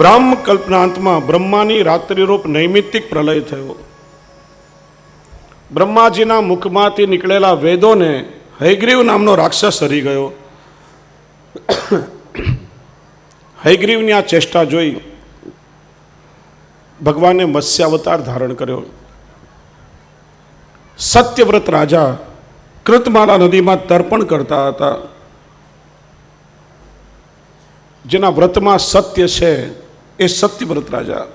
બ્રહ્મ કલ્પનાંતમાં બ્રહ્માની રાત્રિરૂપ નૈમિત્તિક પ્રલય થયો. બ્રહ્માજીના મુખમાંથી નીકળેલા વેદોને હૈગ્રીવ નામનો રાક્ષસ હરી ગયો. હૈગ્રીવની આ ચેષ્ટા જોઈ ભગવાને મત્સ્યાવતાર ધારણ કર્યો. સત્યવ્રત રાજા કૃતમાલા નદીમાં તર્પણ કરતા હતા. જેના વ્રતમાં સત્ય છે. એ સત્યવ્રત રાજા.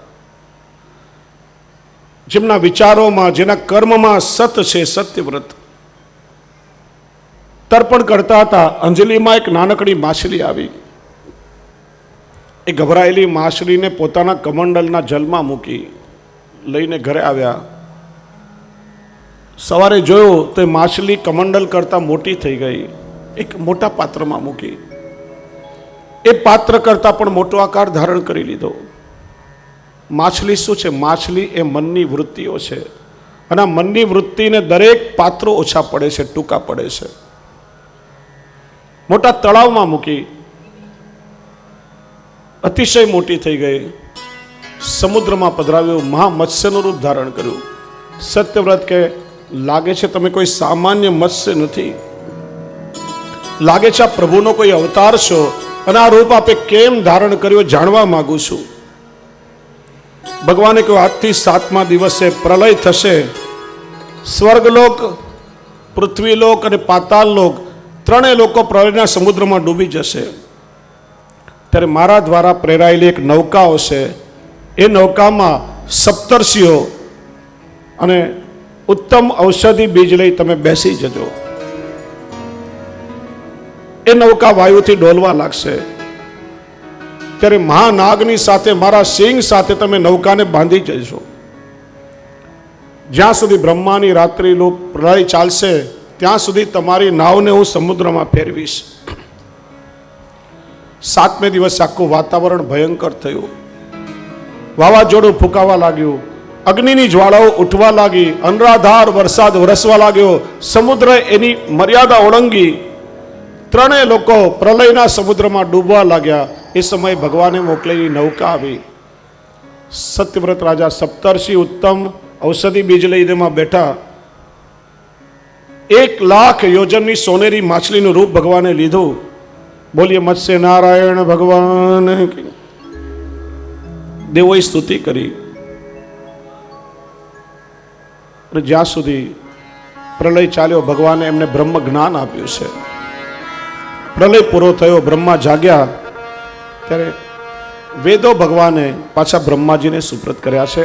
જેમના વિચારોમાં, જેના કર્મમાં સત છે સત્યવ્રત. તર્પણ કરતા હતા, અંજલિમાં એક નાનકડી માછલી આવી. એ ગભરાયેલી માછલીને પોતાના કમંડલના જલમાં મૂકી, લઈને ઘરે આવ્યા. સવારે જોયું તો એ માછલી કમંડલ કરતાં મોટી થઈ ગઈ, એક મોટા પાત્રમાં મૂકી. એ પાત્ર કરતાં પણ મોટો આકાર ધારણ કરી લીધો. માછલી શું છે? માછલી એ મનની વૃત્તિઓ છે. અને આ મનની વૃત્તિને દરેક પાત્રો ઓછા પડે છે, ટૂંકા પડે છે. મોટા તળાવમાં મૂકી અતિશય મોટી થઈ ગઈ. સમુદ્રમાં પધરાવ્યું મહામત્સ્યનું રૂપ ધારણ કર્યું. સત્યવ્રત કે, લાગે છે તમે કોઈ સામાન્ય મત્સ્ય નથી. લાગે છે આ પ્રભુનો કોઈ અવતાર છો? અને આ રૂપ આપે કેમ ધારણ કર્યો જાણવા માગું છું. ભગવાને કહ્યું, આજથી સાતમા દિવસે પ્રલય થશે. સ્વર્ગલોક, પૃથ્વીલોક અને પાતાળલોક ત્રણેય લોકો પ્રલયના સમુદ્રમાં ડૂબી જશે. ત્યારે મારા દ્વારા પ્રેરાયેલી એક નૌકાઓ છે એ નૌકામાં સપ્તર્ષિઓ અને ઉત્તમ ઔષધિ બીજ લઈ તમે બેસી જજો. એ નૌકા વાયુથી ડોલવા લાગશે. ત્યારે મહાનાગની સાથે, મારા સિંહ સાથે તમે નૌકાને બાંધી જશો જ્યાં સુધી બ્રહ્માની રાત્રિ લોક પ્રલય ચાલશે, ત્યાં સુધી તમારી નાવને હું સમુદ્રમાં ફેરવીશ. સાતમે દિવસ આખું વાતાવરણ ભયંકર થયું. વાવાઝોડું ફૂંકાવા લાગ્યું. અગ્નિની જ્વાળાઓ ઉઠવા લાગી. અનરાધાર વરસાદ વરસવા લાગ્યો. સમુદ્ર એની મર્યાદા ઓળંગી. ત્રણેય લોકો પ્રલયના સમુદ્રમાં ડૂબવા લાગ્યા. એ સમયે ભગવાને મોકલેલી નૌકા આવી. સત્યવ્રત રાજા સપ્તર્ષિ ઉત્તમ ઔષધિ બીજ લઈને બેઠા. એક લાખ યોજનની સોનેરી માછલીનું રૂપ ભગવાને લીધું. બોલીએ મત્સ્ય નારાયણ ભગવાન. દેવોએ સ્તુતિ કરી. જ્યાં સુધી પ્રલય ચાલ્યો, ભગવાને એમને બ્રહ્મ જ્ઞાન આપ્યું છે. પ્રલય પૂરો થયો બ્રહ્મા જાગ્યા. ત્યારે વેદો ભગવાને પાછા બ્રહ્માજીને સુપ્રત કર્યા છે.